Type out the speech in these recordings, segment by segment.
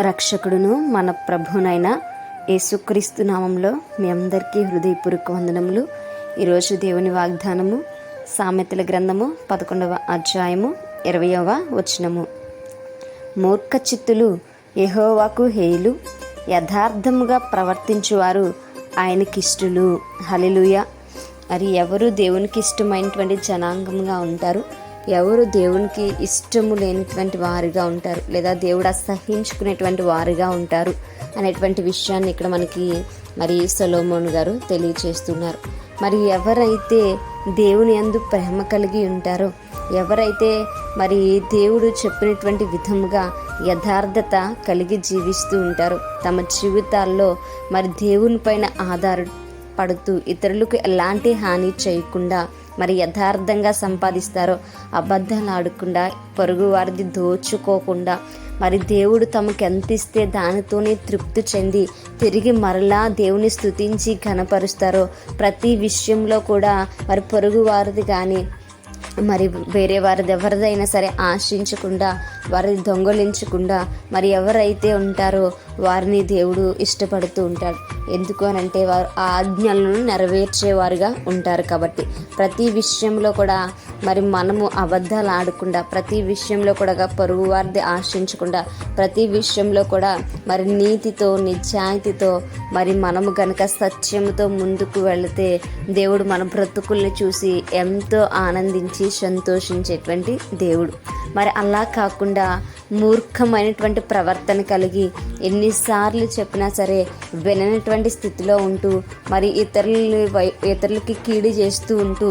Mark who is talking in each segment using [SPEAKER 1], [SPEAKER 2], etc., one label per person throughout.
[SPEAKER 1] రక్షకుడును మన ప్రభునైన యేసుక్రీస్తు నామంలో మీ అందరికీ హృదయపూర్వక వందనములు. ఈరోజు దేవుని వాగ్దానము సామెతల గ్రంథము పదకొండవ అధ్యాయము ఇరవయవ వచనము. మూర్ఖ చిత్తులు యహోవాకు హేయులు యథార్థముగా ప్రవర్తించువారు ఆయనకిష్టులు. హలిలుయ మరి ఎవరు దేవునికి ఇష్టమైనటువంటి జనాంగంగా ఉంటారు? ఎవరు దేవునికి ఇష్టము లేనటువంటి వారిగా ఉంటారు లేదా దేవుడు అసహించుకునేటువంటి వారిగా ఉంటారు అనేటువంటి విషయాన్ని ఇక్కడ మనకి మరి సొలోమోన్ గారు తెలియచేస్తున్నారు. మరి ఎవరైతే దేవుని అందు ప్రేమ కలిగి ఉంటారో ఎవరైతే మరి దేవుడు చెప్పినటువంటి విధముగా యథార్థత కలిగి జీవిస్తూ ఉంటారో తమ జీవితాల్లో మరి దేవుని పైన ఆధార పడుతూ ఇతరులకు ఎలాంటి హాని చేయకుండా మరి యథార్థంగా సంపాదిస్తారో అబద్ధాలు ఆడకుండా పొరుగు వారిది దోచుకోకుండా మరి దేవుడు తమకు ఎంత ఇస్తే దానితోనే తృప్తి చెంది తిరిగి మరలా దేవుని స్తుతించి కనపరుస్తారో ప్రతి విషయంలో కూడా మరి పొరుగు వారిది కానీ మరి వేరే వారిది ఎవరిదైనా సరే ఆశించకుండా వారిని దొంగలించకుండా మరి ఎవరైతే ఉంటారో వారిని దేవుడు ఇష్టపడుతూ ఉంటాడు. ఎందుకు అని అంటే వారు ఆ ఆజ్ఞలను నెరవేర్చేవారుగా ఉంటారు కాబట్టి. ప్రతి విషయంలో కూడా మరి మనము అబద్ధాలు ఆడకుండా ప్రతి విషయంలో కూడా పరుగు వారిది ఆశించకుండా ప్రతి విషయంలో కూడా మరి నీతితో నిజాయితీతో మరి మనము గనక సత్యంతో ముందుకు వెళితే దేవుడు మన బ్రతుకుల్ని చూసి ఎంతో ఆనందించి సంతోషించేటువంటి దేవుడు. మరి అలా కాకుండా మూర్ఖమైనటువంటి ప్రవర్తన కలిగి ఎన్నిసార్లు చెప్పినా సరే విననటువంటి స్థితిలో ఉంటూ మరి ఇతరులు వై ఇతరులకి కీడు చేస్తూ ఉంటూ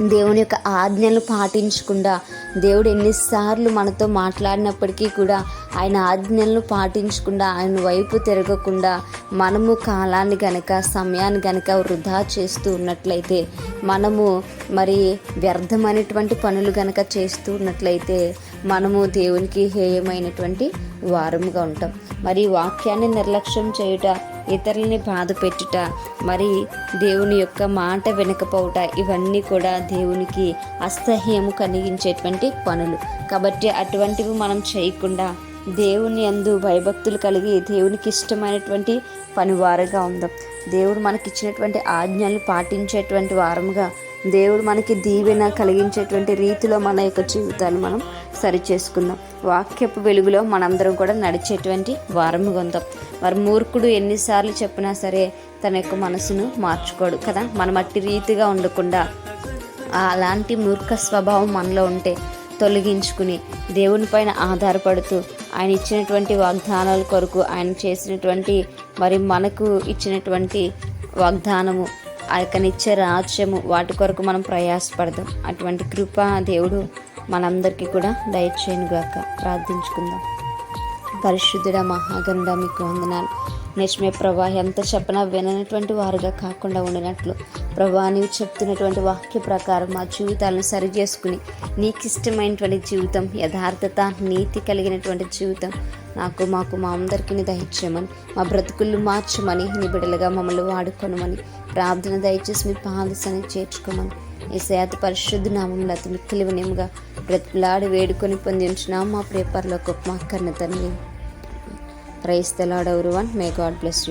[SPEAKER 1] దేవుని యొక్క ఆజ్ఞలు పాటించకుండా దేవుడు ఎన్నిసార్లు మనతో మాట్లాడినప్పటికీ కూడా ఆయన ఆజ్ఞలను పాటించకుండా ఆయన వైపు తిరగకుండా మనము కాలాన్ని గనక సమయాన్ని గనక వృధా చేస్తూ ఉన్నట్లయితే మనము మరి వ్యర్థమైనటువంటి పనులు గనక చేస్తూ ఉన్నట్లయితే మనము దేవునికి హేయమైనటువంటి వారముగా ఉంటాం. మరి వాక్యాన్ని నిర్లక్ష్యం చేయుట ఇతరులని బాధ పెట్టుట మరి దేవుని యొక్క మాట వినకపోవుట ఇవన్నీ కూడా దేవునికి అసహ్యము కలిగించేటువంటి పనులు. కాబట్టి అటువంటివి మనం చేయకుండా దేవుని అందు భయభక్తులు కలిగి దేవునికి ఇష్టమైనటువంటి పనివారుగా ఉందాం. దేవుడు మనకిచ్చినటువంటి ఆజ్ఞలు పాటించేటువంటి వారముగా దేవుడు మనకి దీవెన కలిగించేటువంటి రీతిలో మన యొక్క జీవితాన్ని మనం సరిచేసుకుందాం. వాక్యపు వెలుగులో మనందరం కూడా నడిచేటువంటి వారము గొందాం మరి మూర్ఖుడు ఎన్నిసార్లు చెప్పినా సరే తన యొక్క మనసును మార్చుకోడు కదా? మన మట్టి రీతిగా ఉండకుండా అలాంటి మూర్ఖ స్వభావం మనలో ఉంటే తొలగించుకుని దేవుని పైన ఆధారపడుతూ ఆయన ఇచ్చినటువంటి వాగ్దానాల కొరకు ఆయన చేసినటువంటి మరి మనకు ఇచ్చినటువంటి వాగ్దానము ఆ యొక్క రాజ్యము వాటి కొరకు మనం ప్రయాసపడదాం. అటువంటి కృప దేవుడు మనందరికీ కూడా దయచేయనుగాక. ప్రార్థించుకుందాం. పరిశుద్ధుడ మహాగరుడ మీకు వందనాలు. నిజమే ప్రభా ఎంత చెప్పినా విననటువంటి వారుగా కాకుండా ఉండినట్లు. ప్రభా నీవు చెప్తున్నటువంటి వాక్య ప్రకారం మా జీవితాలను సరి చేసుకుని నీకు ఇష్టమైనటువంటి జీవితం యథార్థత నీతి కలిగినటువంటి జీవితం నాకు మాకు మా అందరికీ దయచేయమని మా బ్రతుకులు మార్చమని నీ బిడ్డలుగా మమ్మల్ని వాడుకొనమని ప్రార్థన దయచేసి మీ పాదసని చేర్చుకోమని ఈ శాత పరిశుద్ధ నామంలో అతి మిక్కిలి వినయముగా బ్రతుకులాడి వేడుకొని పొందించిన మా ప్రేపర్లో గొప్ప కన్న తండ్రి praise the Lord everyone. May God bless.